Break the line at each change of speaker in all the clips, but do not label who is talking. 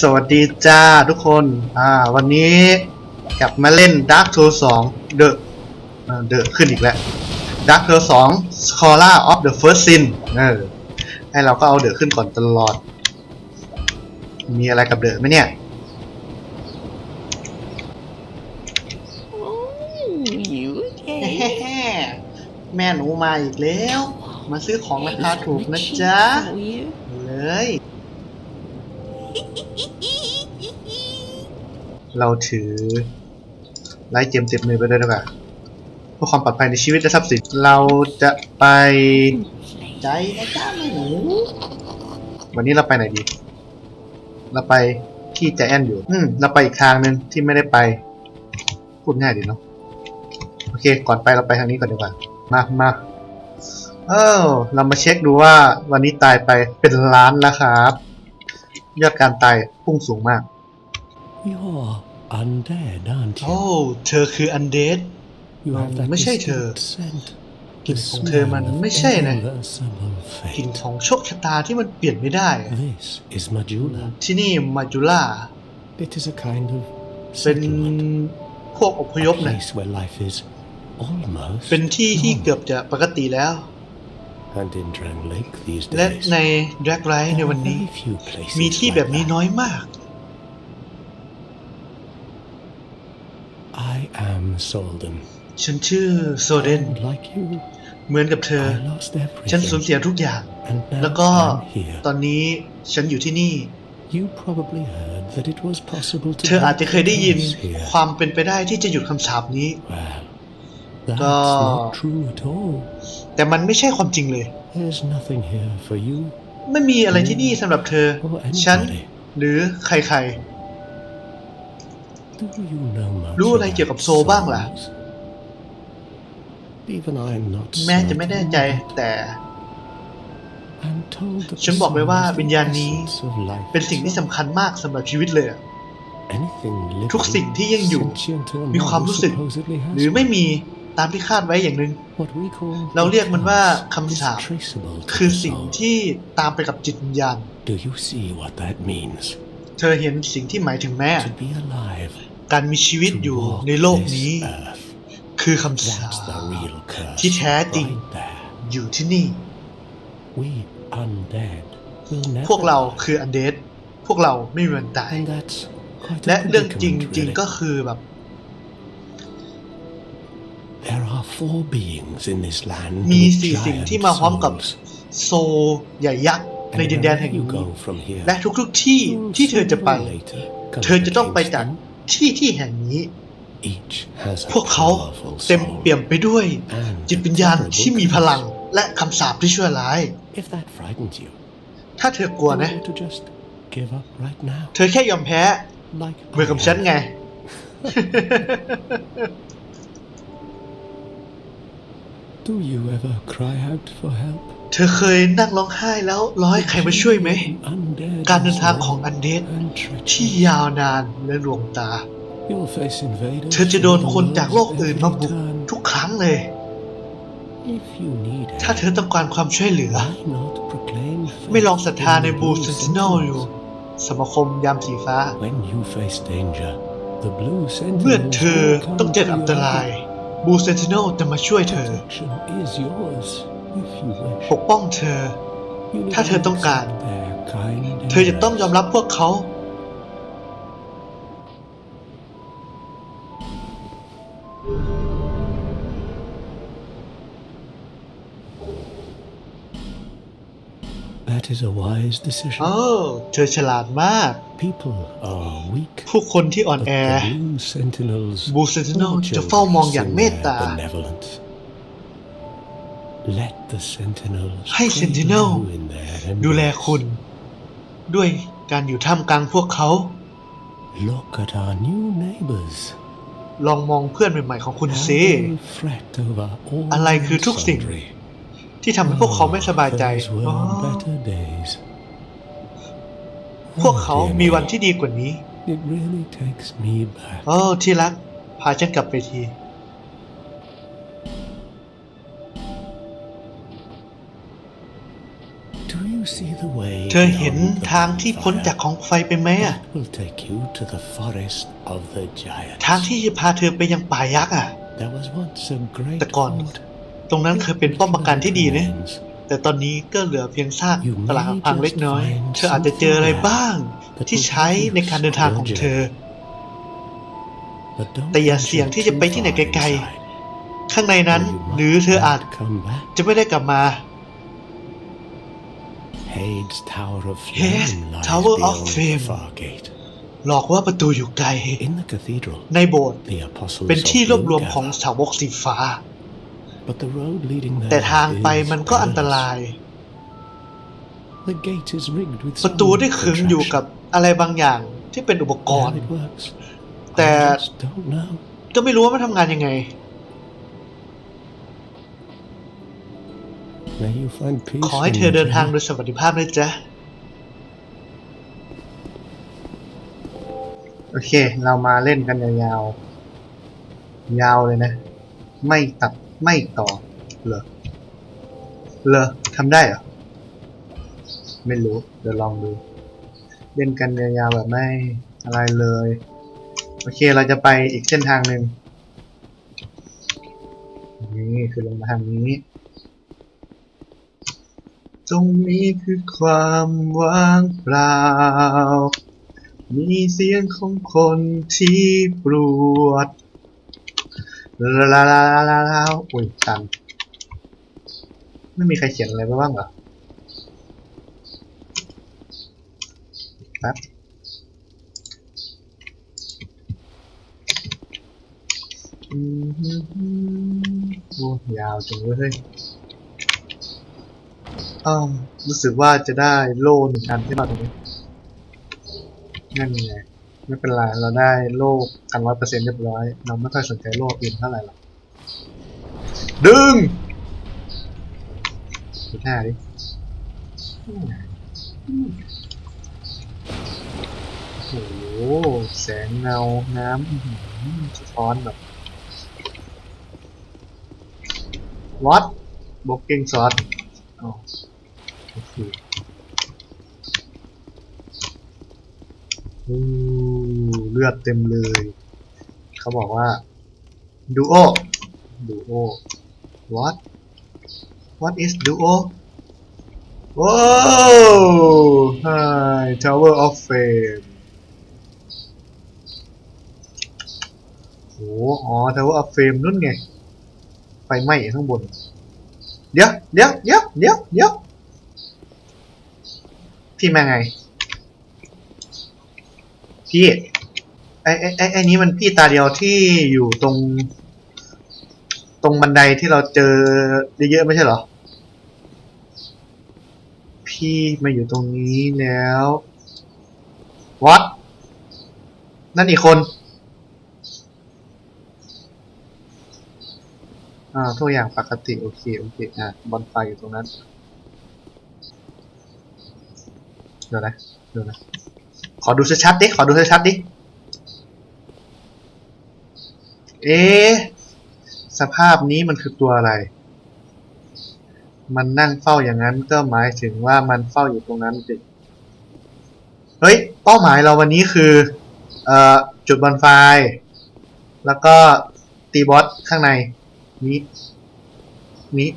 สวัสดีจ้าทุกคน อ่า วันนี้กลับมาเล่น Dark Souls 2 The เอ่อ The ขึ้นอีกแล้ว Dark Souls 2 Scholar of the First Sin เออให้เราก็เอาเดอะขึ้นก่อนตลอด มีอะไรกับเดอะไหมเนี่ย
Oh, you okay?
แม่หนูมาอีกแล้ว มาซื้อของราคาถูกนะ
Cheap
จ๊ะ
for you.
เลย เราถือไลท์เจมส์ติดมือไปด้วยดีกว่าเพื่อความปลอดภัยในชีวิตและทรัพย์สิน เราจะไปใจนะจ๊ะแม่หนูวันนี้เราไปไหนดี เราไปที่ใจแอนอยู่ อืม เราไปอีกทางหนึ่งที่ไม่ได้ไป พูดง่ายดีเนาะ โอเค ก่อนไปเราไปทางนี้ก่อนดีกว่า มามาเออเรามาเช็คดูว่าวันนี้ตายไปเป็นล้านแล้วครับ ยอดการตายพุ่งสูงมาก
You're undead, aren't
โอ้
you?
เธอคืออันเดด
You have that
ไม่ใช่เธอ
distinct scent.
กลิ่น
The
ของเธอมัน
smell of
ไม่ใช่นะ
irreversible
กลิ่น
fate.
ของโชคชะตาที่มันเปลี่ยนไม่ได้
This is Majula.
ที่นี่มาจูล่า
It is a kind of
เป็น
settlement.
พวกอพยพ
A
นะ
place where life is almost
เป็นที่ที่เกือบจะปกติแล้ว
And in Drang Lake these
และ
days,
ใน Drag r i g h t ใน
there
วัน
are
นี้
very few places
มีที่
like
แบบนี้
that.
น้อยมาก
I am Solden.
ฉันชื่อโซเดน
And like you,
เหมือนกับเธอ
I lost
ฉันสูญ
everything.
เสียทุกอย่าง
And
แล้ว
now
ก็
I'm here.
ตอนนี้ฉันอยู่ที่นี่
You probably heard that it was possible to
เธออาจจะเคยได้ยิน
break the curse here.
ความเป็นไปได้ที่จะหยุดคำสาปนี้
Well, that's
Go.
not true at all.
แต่มันไม่ใช่ความจริงเลย
There's nothing here for you
ไม่มีอะไรที่นี่สำหรับเธอ
or
ฉัน
anybody.
หรือใคร
Do you know much
รู้อะไรเกี่ยวกับ
about
โซลบ้างล่ะ
souls? Even I'm not
ๆแม้จะไม่แน่ใจ
certain,
แต่
I'm told that
ฉัน
the
บอกเลย
soul
ว่า
is the
วิญญาณนี้
essence of life
เป็นสิ่งที่
itself.
สำคัญมากสำหรับชีวิตเลยอะ
Anything living,
ทุกสิ่งที่ยังอยู่
sentient or
มีความ
not,
รู้สึก
supposedly has
หรือไม่มี ตามที่คาดไว้อย่างหนึ่ง
What we call
เราเรียกมันว่า
the
คำ
curse
สาป
is traceable to
คือ
the
สิ่ง
soul.
ที่ตามไปกับจิตวิญญาณ
Do you see what that means?
เธอเห็นสิ่งที่หมายถึงแม่
To be alive,
การมีชีวิต
to
อยู่
walk
ในโลก
this
นี้
earth.
คือคำสา
That's the
ป
real curse.
ที่แท้จริง
Right there.
อยู่ที่นี่
We undead will never
พวกเรา
die.
คืออันเดดพวกเราไม่มีวันตาย
And that's quite a
และเรื่องจริง
predicament,
จริง
really.
ก็คือแบบ
are four beings in this land
มี
with
สี่สิ่ง
giant
ที่มาพร้อมกับ
souls.
โซลใหญ่ยักษ์ใน
And
ดินแดน
wherever
แห่ง
you
นี้
go from here,
และทุกๆที่
you'll
ที่เธอจะไป
sooner or later come
เธอจะต้องไป
against
จาก
them.
ที่ที่แห่งนี้
Each has a
พวกเขา
powerful
เต็ม
soul.
เปี่ยมไปด้วย
And
จิตวิญญาณที่มีพลังและคำสาปที่ชั่วร้าย
If that frightens you,
ถ้าเธอกลัว
then
นะ
you ought to just give up right now.
เธอแค่ยอมแพ้
Like
เหมือนกับ
I
ฉัน
have.
ไง
Do you ever cry out for help?
เธอเคยนั่งร้องไห้แล้วรอให้ใครมาช่วยไหม
Undead
การเดิน
is
ทาง
long
ของอันเดด
and
ที่
treacherous.
ยาวนานและลวงตา
You'll face invaders
เธอจะโดน
from the
คนจากโลก
world's
อื่นมา
every
บุก
turn.
ทุกครั้งเลย
If you need
ถ้า
help,
เธอต้องการความช่วยเหลือ
why not proclaim
ไม่
faith
ลองศรัทธา
in
ใน
the
บู
blue
เซนติเนล
sentinels?
อยู่สมาคมยามสีฟ้า
When you face danger, the blue
เมื่อ
sentinels
เธอ
will come
ต้องเจอ
to
อัน
your
ตราย
help.
บูเซนติเนลจะมาช่วยเธอ
Protection is yours if you wish.
ปกป้องเธอ
You need
ถ้าเธอต้องการ
accept their kind
เธอจะต้องยอมรับพวกเขา
That is a wise decision.
เออเธอฉลาดมาก
People are weak.
ผู้คนที่อ่อน
But
แอ
the blue sentinels
Blue Sentinel
watch
จะ
over
เฝ้ามอง
us
อย่าง
in
เมต
their
ตา
benevolence. Let the sentinels
ให้
cradle
Sentinel
you in their
ดูแล
embrace.
คุณ ด้วยการอยู่ท่ามกลางพวกเขา
Look at our new neighbors.
ลองมองเพื่อนใหม่ๆของคุณ
How
ซิ
they fret over all
อะไรคือทุกสิ่ง
sundry.
ที่ทำให้พวกเขาไม่สบายใจ
Those were
อ๋อ
better days.
พวกเขามีวันที่ดีกว่านี้
It really takes me back.
โอ้ที่รัก พาฉันกลับไปที
Do you see the way
เธธอเห็นทางที่พ้นจากของไฟไปไหมอะ
That will take you to the forest of the giants.
ทางที่จะพาเธอไปยังป่ายักษ์อะ
There was once a great
แต่ก่อน
fort.
ตรงนั้นเคยเป็นป้อมปราการที่ดีนะ
Remains.
แต่ตอนนี้ก็เหลือเพียงซากปรักหักพังเล็กน้อย เธออาจจะเจออะไรบ้าง ที่ใช้ในการเดินทางของเธอ
But don't
แต่อย่า
venture
เสี่ยงที่จะไปที่ไหน
too
ไก
far
ล
inside,
ๆข้างในนั้น
or you
หรือ
might
เธออาจ
not come back.
จะไม่ได้กลับมา
Hades Tower of
Hades
Flame lies
Tower of
beyond
Flame
the far gate.
หลอกว่าประตูอยู่ไกล
In the cathedral,
ในโบสถ์
the apostles
เป็น
of
ที่รวบรวม
Blue
ของ
gather.
สาวกสีฟ้า
But the road leading
แต่
there
ทางไป
is
มันก็อันต
perilous.
ราย
The gate is rigged with
ประตู
some
ได้ขึงอยู่กับ
contraption.
อะไรบางอย่างที่เป็นอุปกร
How
ณ์
it works,
แต่
I just don't know.
ก็ไม่รู้ว่ามันทำงานยังไง
May you find peace
ขอให้
on
เธอ
your
เดินทาง
journey.
โดยสวัสดิภาพนะจ๊ะ โอเค เรามาเล่นกันยาวๆ ยาวเลยนะ ไม่ตัด ไม่ต่อเหรอเหรอทำได้เหรอ ไม่รู้ เดี๋ยวลองดู เล่นกันยาวๆแบบไม่อะไรเลย โอเคเราจะไปอีกเส้นทางหนึ่งนี่คือลงมาทางนี้ ตรงนี้คือความว่างเปล่า มีเสียงของคนที่ปวด ลาลาลาลาลาอุ้ยตันไม่มีใครเขียนอะไรไว้บ้างเหรอแป๊บอืมฮึ่มโอ้ยาวจังเว้ยอ้าวรู้สึกว่าจะได้โล่หนึ่งอันใช่ไหมตรงนี้นั่นไง ไม่เป็นไร เราได้โล่กันร้อยเปอร์เซ็นต์เรียบร้อย เราไม่ค่อยสนใจโล่อื่นเท่าไหร่หรอกดึงดูหน้าดิโอ้โห แสงเงา น้ำช้อหือสะท้อนแบบวัดบอกเก่งซอสอ๋อโอเคอู้ เลือดเต็มเลย เขาบอกว่า duo duo what what is duo ว้าว hi tower of fame โอ้อ๋อ tower of fame นู่นไง ไฟไหม้ข้างบน เดี๋ยวเดี๋ยวเดี๋ยวเดี๋ยวเดี๋ยวพี่มาไง พี่ ไอ้ไอ้ไอ้ไอ้นี้มันพี่ตาเดียวที่อยู่ตรง ตรงบันไดที่เราเจอเยอะๆไม่ใช่เหรอ พี่มาอยู่ตรงนี้แล้ววัดนั่นอีกคน อ่าทุกอย่างปกติ โอเค โอเค อะบอลไฟอยู่ตรงนั้น เดี๋ยวนะ เดี๋ยวนะ ขอดูชัดๆดิ ขอดูชัดๆดิ เอ๊ะสภาพนี้มันคือตัวอะไร มันนั่งเฝ้าอย่างนั้นก็หมายถึงว่ามันเฝ้าอยู่ตรงนั้นสิเฮ้ย เป้าหมายเราวันนี้คือ เอ่อ จุดบอลไฟ แล้วก็ตีบอสข้างใน นี้ นี้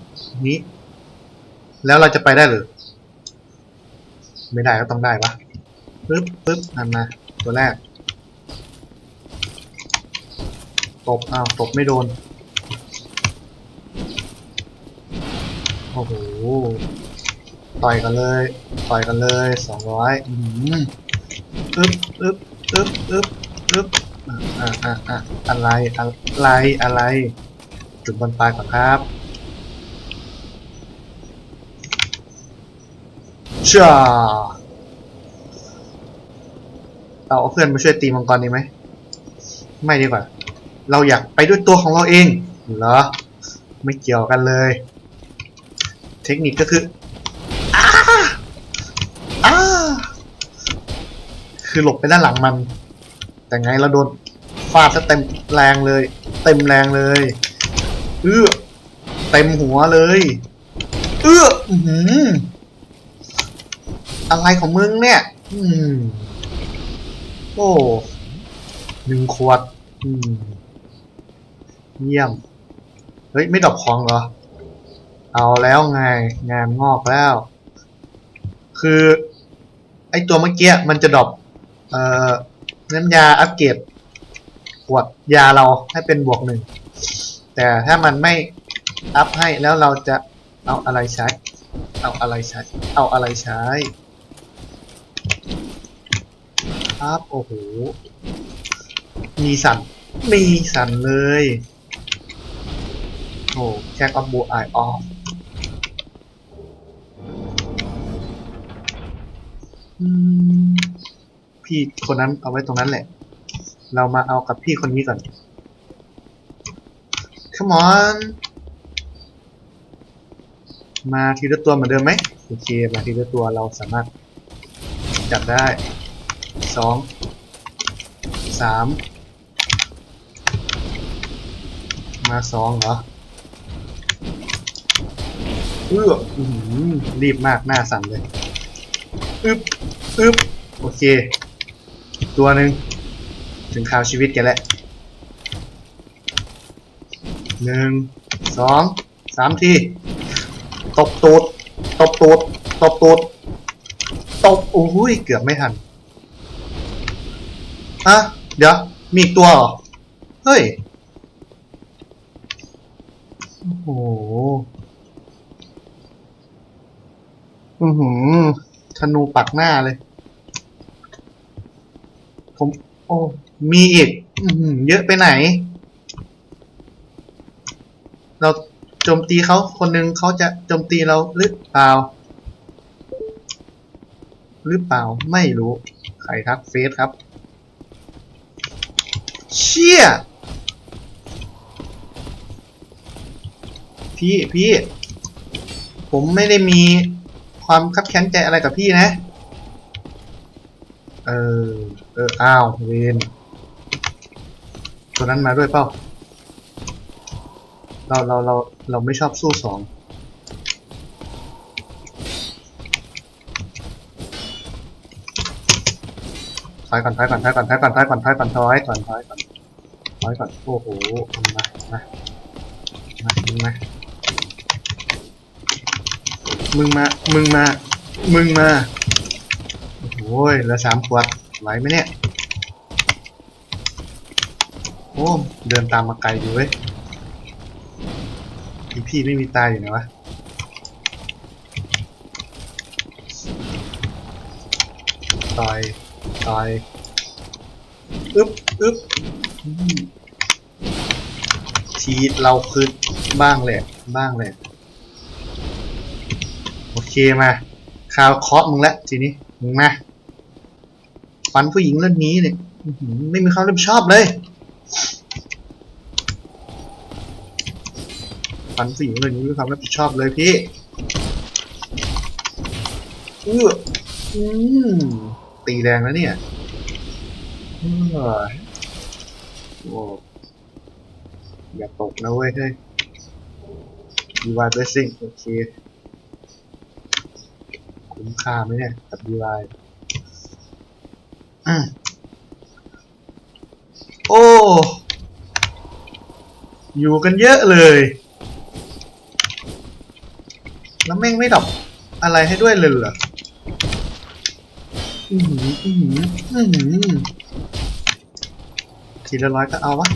นี้ แล้วเราจะไปได้หรือ ไม่ได้ก็ต้องได้ปะปึ๊บปึ๊บอันมาตัวแรก ตบอ้าวตบไม่โดน โอ้โห ต่อยกันเลย ต่อยกันเลยสองร้อยอืมอึ๊บอึ๊บอึ๊บอึ๊บอึ๊บอ่าอ่าอ่าอะไร อะไร อะไร จุดบนปลายก่อนครับช่าเราเอาเพื่อนมาช่วยตีมังกรดีไหม ไม่ดีกว่า เราอยากไปด้วยตัวของเราเองเหรอไม่เกี่ยวกันเลย เทคนิคก็คืออ้าอ้าคือหลบไปด้านหลังมัน แต่ไงเราโดนฟาดซะเต็มแรงเลย เต็มแรงเลยเอื้อเต็มหัวเลยเอื้ออือหืออะไรของมึงเนี่ย อืม โอ้หนึ่งขวด อืม เยี่ยม เฮ้ย ไม่ดรอปของเหรอ เอาแล้วไงงานงอกแล้ว คือ ไอตัวเมื่อกี้มันจะดรอปเอ่อน้ำยาอัปเกรดขวดยาเราให้เป็นบวกหนึ่ง แต่ถ้ามันไม่อัพให้แล้วเราจะเอาอะไรใช้ เอาอะไรใช้ เอาอะไรใช้ครับโอ้โห มีสัน มีสันเลย โอ้แค่กับบูไอออฟพี่คนนั้นเอาไว้ตรงนั้นแหละ เรามาเอากับพี่คนนี้ก่อน Come on มาทีละตัวเหมือนเดิมไหมโอเคมาทีละตัวเราสามารถจับได้สองสามมาสองเหรอ เอื้ออื้อหือรีบมากหน้าสั่นเลยอึบอึบโอเค ตัวหนึ่งถึงข่าวชีวิตแกแล้วหนึ่งสองสามทีตบตูดตบตูดตบตูดตบโอ้ยเกือบไม่ทันอะเดี๋ยว มีอีกตัวเหรอ เฮ้ย โอ้โห อือหือธนูปักหน้าเลย ผม โอ้ มีอีก อือหือเยอะไปไหน เราโจมตีเขาคนหนึ่งเขาจะโจมตีเราหรือเปล่า หรือเปล่าไม่รู้ ใครทักเฟซครับ เชี่ย พี่พี่ ผมไม่ได้มี ความคับแค้นใจอะไรกับพี่นะ เออ เออ อ้าวเวนตัวนั้นมาด้วยเปล่า เรา เรา เรา เราไม่ชอบสู้สอง ถอยก่อน ถอยก่อน ถอยก่อน ถอยก่อน ถอยก่อน ถอยก่อน ถอยก่อน ถอยก่อน ถอยก่อน โอ้โหมามามามึงมา มึงมา มึงมา มึงมาโอ้ยเหลือสามขวดไหวไหมเนี่ย โอ้เดินตามมาไกลอยู่เว้ยพี่พี่ไม่มีตายอยู่ไหนวะต่อยต่อยอึ๊บอึ๊บชีดเราคือบ้างแหละ บ้างแหละ โอเคมาคราวเคาะมึงแล้วทีนี้มึงมาฟันผู้หญิงเรื่องนี้เนี่ยไม่มีความรับผิดชอบเลยฟันผู้หญิงเรื่องนี้ไม่มีความรับผิดชอบเลยพี่เอออืมตีแรงแล้วเนี่ยเออโอ้อย่าตกนะเว้ยเฮ้ยดีวายเบสซิ่งโอเค คุ้มค่าไหมเนี่ยกับดีวายอืมโอ้ อยู่กันเยอะเลย แล้วแม่งไม่ดรอกอะไรให้ด้วยเลยเหรออือหืออือหืออือหือทีละร้อยก็เอาวะ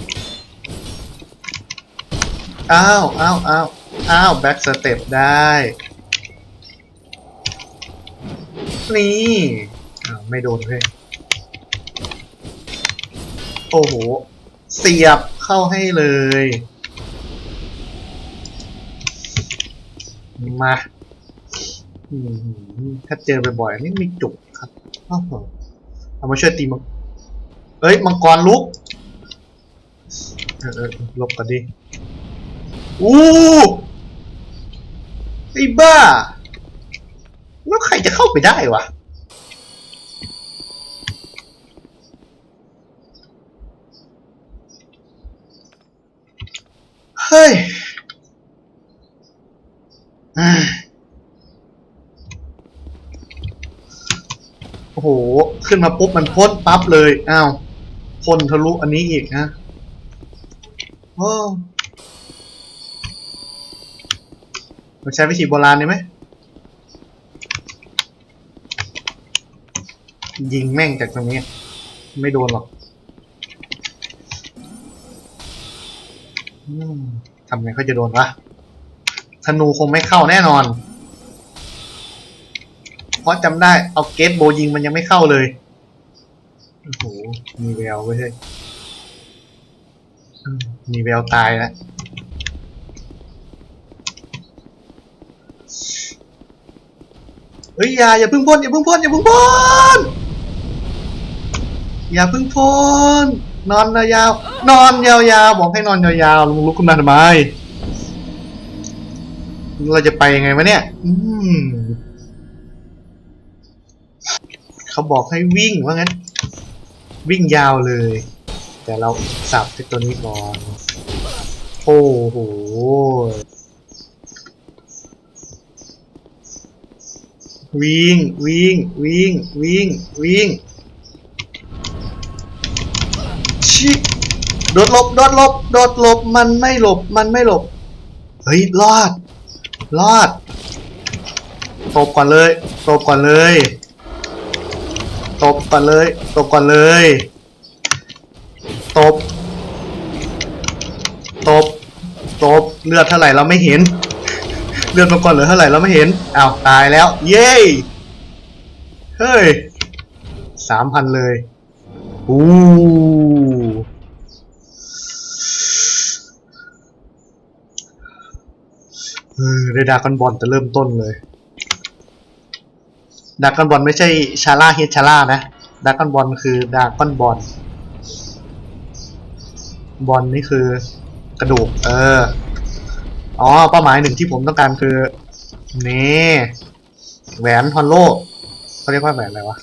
อ้าว อ้าว อ้าว อ้าว แบ็กสเต็ปได้ นี่อ้าวไม่โดนเลยโอ้โห เสียบเข้าให้เลย มาถ้าเจอบ่อยๆนี่มีจุกครับเอามาช่วยตีมังเอ้ย มังกรลุกเออเออหลบกันดิ อู้ไอ้บ้า แล้วใครจะเข้าไปได้วะเฮ้ยโอ่าขึ้นมาปุ๊บมันพ่นปั๊บเลย อ้าวพ่นทะลุอันนี้อีกนะโอ้เราใช้วิธีโบราณได้ไหม ยิงแม่งจากตรงนี้ ไม่โดนหรอกทำไงเขาจะโดนวะธนูคงไม่เข้าแน่นอน เพราะจำได้เอาเกตโบยิงมันยังไม่เข้าเลย โอ้โห มีแววไว้เฮ้ยมีแววตายแล้วเฮ้ยอย่าอย่าเพึ่งพ่นอย่าเพึ่งพ่นอย่าเพึ่งพ่น อย่าเพึ่งพ่นนอนยาวๆนอนยาวๆบอกให้นอนยาวๆลุงลุกขึ้นมาทำไมเราจะไปยังไงวะเนี่ย อืมเขาบอกให้วิ่งว่างั้น วิ่งยาวเลย แต่เราสับที่ตัวนี้ก่อนโอ้โหวิ่งวิ่งวิ่งวิ่งวิ่ง ชิ โดดหลบโดดหลบโดดหลบมันไม่หลบมันไม่หลบ เฮ้ยรอด รอดตบก่อนเลยตบก่อนเลยตบก่อนเลยตบก่อนเลยตบตบตบเลือดเท่าไหร่เราไม่เห็น เลือดมาก่อนเหรือเท่าไหร่เราไม่เห็นอ้าวตายแล้ว เย้เฮ้ยสามพันเลยอู้ เออได้ดากอนบอลจะเริ่มต้นเลยดากอนบอลไม่ใช่ชาร่าเฮดชาร่านะดากอนบอลคือดากอนบอลบอลนี่คือกระดูก เออ อ๋อ เป้าหมายหนึ่งที่ผมต้องการคือ นี่แหวนฮอนโลเขาเรียกว่าแหวนอะไรวะ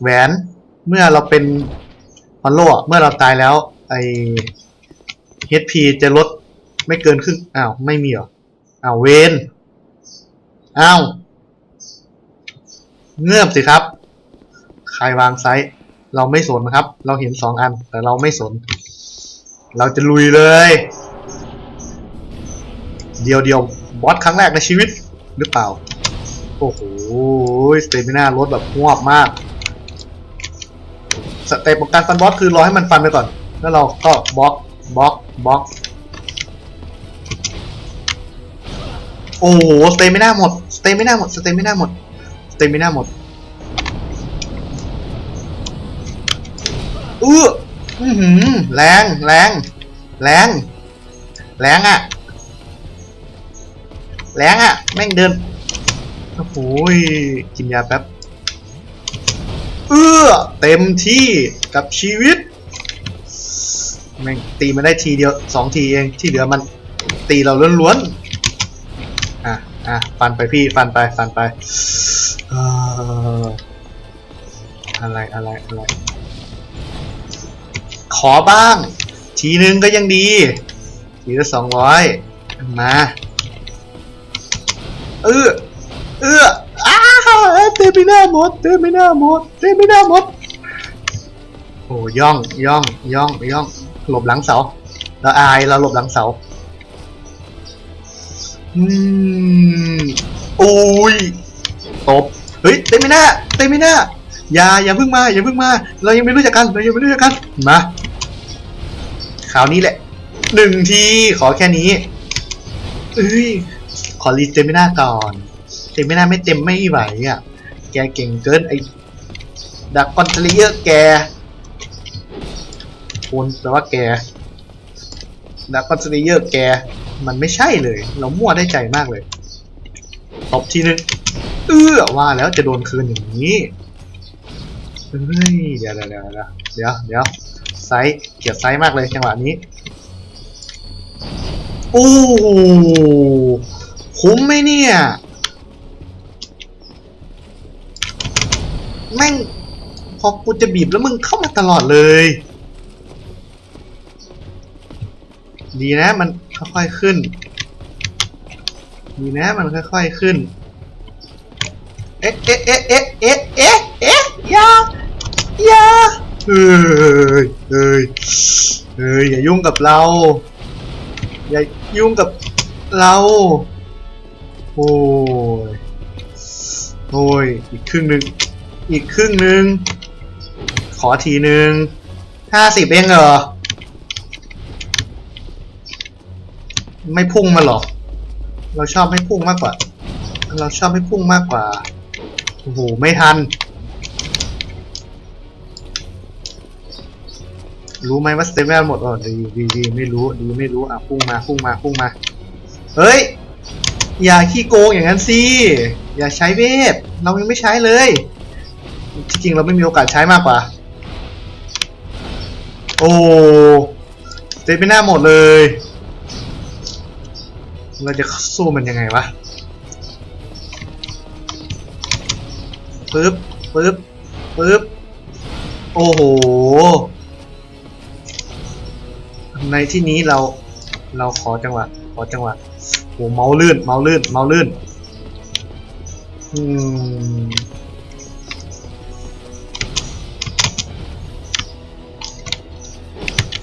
แหวนเมื่อเราเป็นฮอนโลเมื่อเราตายแล้ว ไอ HP จะลด ไม่เกินครึ่งอ้าวไม่มีหรออ้าวเวนอ้าวเงือบสิครับ ใครวางไซส์เราไม่สนครับ เราเห็นสองอัน แต่เราไม่สน เราจะลุยเลย เดียวเดียวบอสครั้งแรกในชีวิตหรือเปล่า โอ้โหสเตมิน่าลดแบบหวบมาก สเตปของการฟันบอสคือรอให้มันฟันไปก่อน แล้วเราก็บล็อกบล็อกบล็อก อ้โหสเตมิน่าหมดสเตมิน่าหมดสเตมิน่าหมดสเตมิน่าหมดอื้ออื้อหือแรงแรงแรงแรงอะแรงอะ แม่งเดินโอ้โหยกินยาแป๊บเอื้อเต็มที่กับชีวิต แม่งตีมันได้ทีเดียวสองทีเองที่เหลือมันตีเราล้วนๆ อะฟันไปพี่ฟันไปฟันไปอออะไรอะไรอะไร ขอบ้าง ทีนึงก็ยังดี ทีละสองร้อยมาเออเอออ้าเตมิน่าหมดเตมิน่าหมดเตมิน่าหมดโอ้ย่องย่องย่องย่องหลบหลังเสาเราอายเราหลบหลังเสา อืมโอ้ยตบเฮ้ยเตมิน่าเตมิน่าอย่าอย่าเพิ่งมาอย่าเพิ่งมา เรายังไม่รู้จักกันเรายังไม่รู้จักกันมาคราวนี้แหละหนึ่งทีขอแค่นี้เอ้ยขอรีเตมิน่าก่อน เตมิน่าไม่เต็มไม่ไหวอะ แกเก่งเกินไอ้ดักคอนเทลเยอร์แกคุณแปลว่าแกดักคอนเทลเยอร์แก มันไม่ใช่เลย เรามั่วได้ใจมากเลยตบทีนึงเอื้อว่าแล้วจะโดนคืนอย่างนี้เฮ้ยเดี๋ยวเดี๋ยวเดี๋ยวเดี๋ยวเดี๋ยวไซส์เกลียดไซส์มากเลยจังหวะนี้โอ้คุ้มไหมเนี่ยแม่งพอกูจะบีบแล้วมึงเข้ามาตลอดเลย ดีนะมัน ค่อยๆขึ้นดีนะมันค่อยๆขึ้น เอ๊ะเอ๊ะเอ๊ะเอ๊ะเอ๊ะเอ๊ะเอ๊ะยายาเฮ้ยเฮ้ยเฮ้ยอย่ายุ่งกับเรา อย่ายุ่งกับเรา โอ้ยโอ้ยอีกครึ่งหนึ่งอีกครึ่งหนึ่งขอทีหนึ่งห้าสิบเองเหรอ ไม่พุ่งมาหรอก เราชอบไม่พุ่งมากกว่า เราชอบไม่พุ่งมากกว่า โอ้โห ไม่ทัน รู้ไหมว่าสเตมแมนหมดอ๋อดีดีดีไม่รู้ ดีไม่รู้ อะ พุ่งมา พุ่งมา พุ่งมา เฮ้ย อย่าขี้โกงอย่างนั้นสิ อย่าใช้เวท เรายังไม่ใช้เลยที่จริงเราไม่มีโอกาสใช้มากกว่า โอ้เตะไปหน้าหมดเลย เราจะสู้มันยังไงวะปึ๊บปึ๊บปึ๊บโอ้โห ในที่นี้เราเราขอจังหวะขอจังหวะโอ้เมาลื่น เมาลื่น เมาลื่น อืม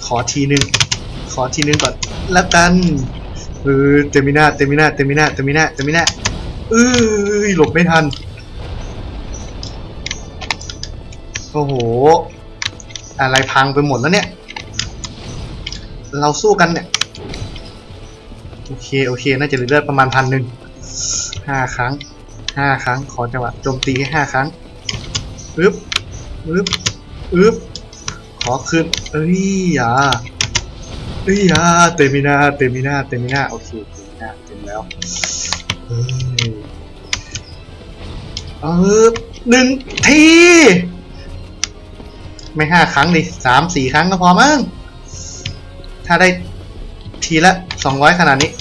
ขอทีนึง ขอทีนึงก่อนแล้วกัน เออเตมินาเตมินาเตมินาเตมินาเตมินาเออหลบไม่ทัน โอ้โห อะไรพังไปหมดแล้วเนี่ย เราสู้กันเนี่ย โอเค โอเค น่าจะเหลือประมาณพันหนึ่งห้าครั้งห้าครั้ง ขอจังหวะโจมตีให้ห้าครั้งอึ๊บอึ๊บอึ๊บขอขึ้นเอ้ยอย่า เอ้ยอย่าเตมินาเตมินาเตมินาโอเคเตมินาเต็มแล้วเฮ้ยเออหนึ่งที ไม่ห้าครั้งดิสามสี่ครั้งก็พอมั้งถ้าได้ทีละสองร้อยขนาดนี้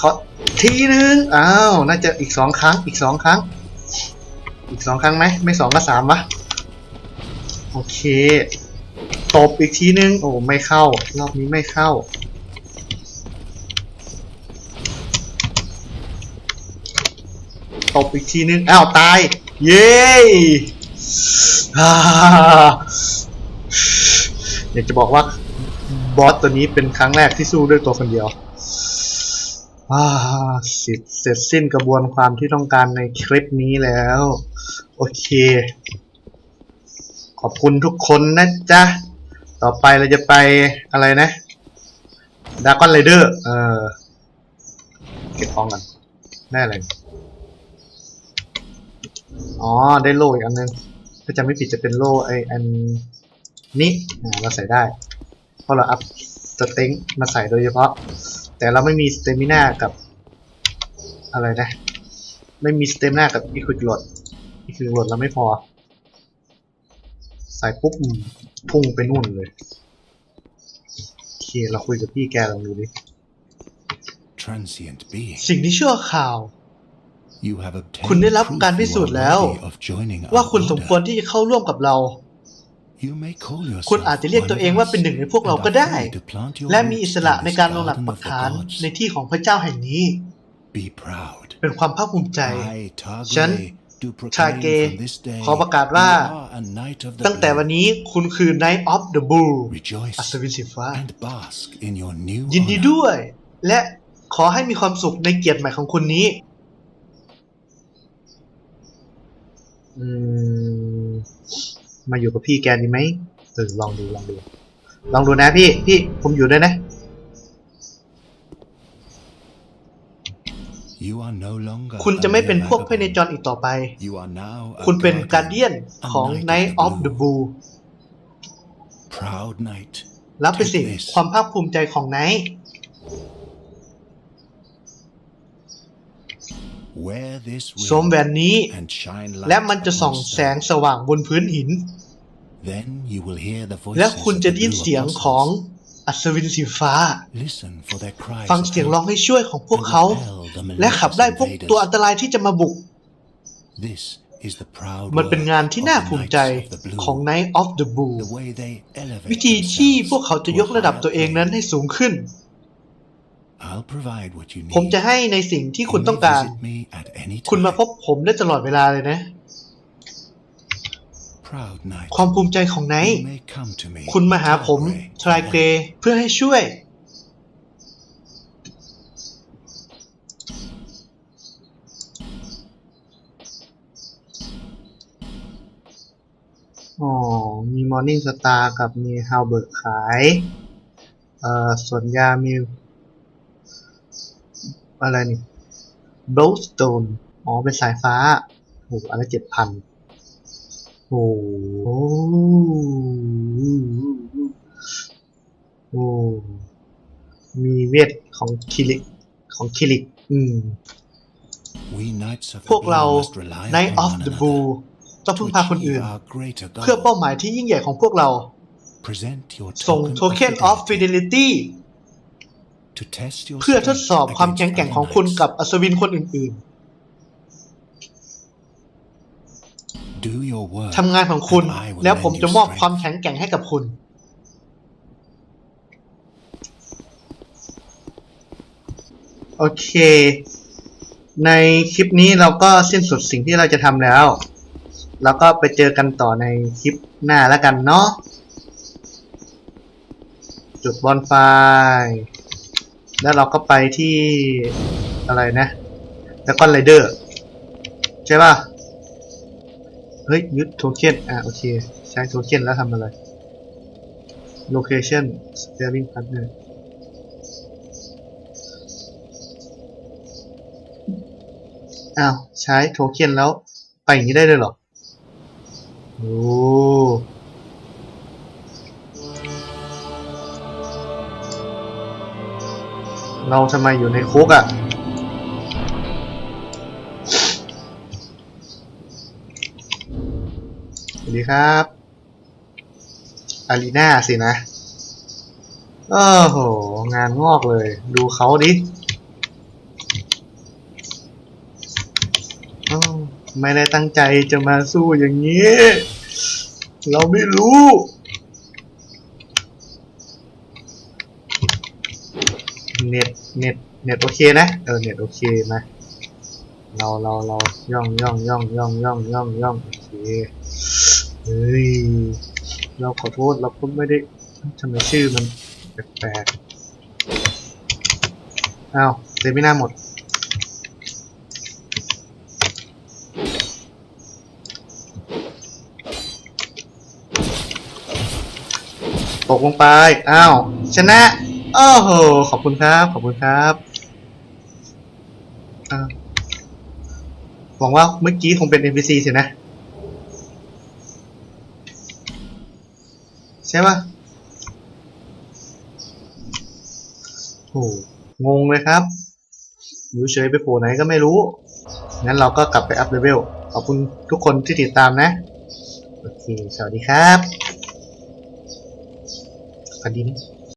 ขอทีนึงอ้าวน่าจะอีกสองครั้งอีกสองครั้ง อีกสองครั้งไหมไม่สองก็สามวะโอเค ตบอีกทีนึง โอ้ไม่เข้า รอบนี้ไม่เข้า ตบอีกทีนึง อ้าว ตาย เย้อ่อยากจะบอกว่า บอสตัวนี้เป็นครั้งแรกที่สู้ด้วยตัวคนเดียวอาเสร็จเสร็จสิ้นกระบวนความที่ต้องการในคลิปนี้แล้ว โอเค ขอบคุณทุกคนนะจ๊ะ ต่อไปเราจะไปอะไรนะดากอนไรเดอร์เออเก็บของกันได้อะไรอ๋อ ได้โล่อีกอันนึงถ้าจำไม่ผิดจะเป็นโล่ไออันนี้อ่เราใส่ได้ เพราะเราอัพสเต็งมาใส่โดยเฉพาะ แต่เราไม่มีสเตมิน่ากับอะไรนะ ไม่มีสเตมิน่ากับอีควิกโหลดอีควิกโหลดเราไม่พอ ใส่ปุ๊บอืมพุ่งไปนู่นเลยโอเคเราคุยกับพี่แกลองดูดิ
Transient being.
สิ่งที่ชั่วข่าว
You have obtained
คุณได้รับ
proof
การพิ
you
สูจ
are
น์แล้ว
worthy of joining our
ว่าคุณสมควร
order.
ที่จะเข้าร่วมกับเรา
You may call yourself
คุณอาจจะเรียกตัวเองว่าเป็นหนึ่งในพวกเราก็ได้
and are free to plant your
และมี
roots
อิสระ
in
ใน
this
การลงหลัก
garden
ปั
of
ก
the
ฐาน
gods.
ในที่ของพระเจ้าแห่งนี้
Be proud.
เป็นความภาคภูมิใจ
I, Targwe,
ฉัน
do
ชา
proclaim
เก
from this day
ขอประกาศว่า
you are a knight of the
ตั้งแต่วัน
blue.
นี้คุณคือ Knight of the Bull
Rejoice
อัศวินสีฟ้า
and bask in your new
ยินดี
honor.
ด้วย และขอให้มีความสุขในเกียรติใหม่ของคุณนี้อืมมาอยู่กับพี่แกดีไหมเออลองดูลองดู ลองดูนะพี่ พี่ผมอยู่ด้วยนะ
You are no longer
คุณจะไม่เป็นพวก
a
พระเนจรอีกต่อไป
You are now a
คุณเป็น
guardian,
การเดียน
a
ของ
knight
Knight of the Bull
Proud knight.
รับไปสิ
Take this.
ความภาคภูมิใจของไนท์
Wear this
สวม
ring
แหวนนี้
and shine light
และมันจะส่อง
upon
แส
stone.
งสว่างบนพื้นหิน
Then you will hear the voices
และคุณ
of
จะ
the
ได้ยิน
blue
เสียง
apostles.
ของ อัศวินสีฟ้า
Listen for their cries
ฟัง
of
เสียง
help
ร้องให้ช่วยของพวกเขา
and repel the
และขับไล่
malicious
พวกตัวอัน
invaders.
ตรายที่จะมาบุก
This is the proud
มันเป็น
work
งานที่
of
น่า
the
ภูมิใจ
knights of the blue.
ของ Knight of the Bull
The way they elevate
วิธีที่
themselves
พวกเขาจะ
to a
ยกระดับ
higher
ตัวเองนั้น
plane.
ให้สูงขึ้น
I'll provide what you need.
ผมจะให้ในสิ่งที่คุณ
You
ต้อง
may
การ
visit me at any
คุณมา
time.
พบผมได้ตลอดเวลาเลยนะ
Proud knight.
ความภูมิใจของไนท์
You may come to me.
คุณมาหาผมทรายเกรย์เพื่อให้ช่วย อ๋อ มีมอร์นิ่งสตาร์กับมีฮาวเบิร์กขาย เอ่อส่วนยามี อะไรนี่ b l o w s t o n e อ๋อ เป็นสายฟ้าโหอันละเจ็ดพัน โอ้โหโอ้มีเวทของคิริกของคิริก อืม
We knights of
พวก
the
เรา
Blue must rely
Night
upon
of
one
the
another
Bull ต้องพึ่งพา
to
คนอื่น
achieve our greater
เพื่อเป้า
goal.
หมายที่ยิ่งใหญ่ของพวกเรา
Present your
ส่ง
token
โทเค็น of fidelity
to test your
เพื่อทดสอบ
strength
ความแข็ง
against
แกร่ง
other
ของคุณ
knights.
กับอัศวินคนอื่น
Do your work
ๆ ทำงานของคุณ
and I will
แล้วผม
lend
จะ
you
มอบ
strength.
ความแข็งแกร่งให้กับคุณ โอเค ในคลิปนี้เราก็สิ้นสุดสิ่งที่เราจะทำแล้ว แล้วก็ไปเจอกันต่อในคลิปหน้าแล้วกันเนาะจุดบอนไฟ แล้วเราก็ไปที่อะไรนะ แล้วก็ไรเดอร์ ใช่ป่ะ เฮ้ยยึดโทเค็นอะโอเค ใช้โทเค็นแล้วทำอะไร location steering partner อ้าวใช้โทเค็นแล้วไปอย่างนี้ได้เลยเหรอ โอ้เราทำไมอยู่ในคุกอะ่ะ ดีครับอารีนาสินะโอ้โห งานงอกเลย ดูเขาดิ ไม่ได้ตั้งใจจะมาสู้อย่างนี้ เราไม่รู้ เน็ต เน็ต เน็ตโอเคนะ เออ เน็ตโอเคนะ เรา เรา เรา ย่องย่องย่องย่องย่องย่องย่องโอเค เฮ้ย เราขอโทษเราก็ไม่ได้ทำไมชื่อมันแปลกๆ อ้าวเซมิน่าหมด ตกลงไป อ้าว ชนะ โอ้โห ขอบคุณครับ ขอบคุณครับหวังว่าเมื่อกี้คงเป็น NPC สินะ ช่ปะโอ้งงเลยครับอยู่เฉยไปโผล่ไหนก็ไม่รู้ งั้นเราก็กลับไปอัพเลเวล ขอบคุณทุกคนที่ติดตามนะ โอเค สวัสดีครับสวัสดีนะ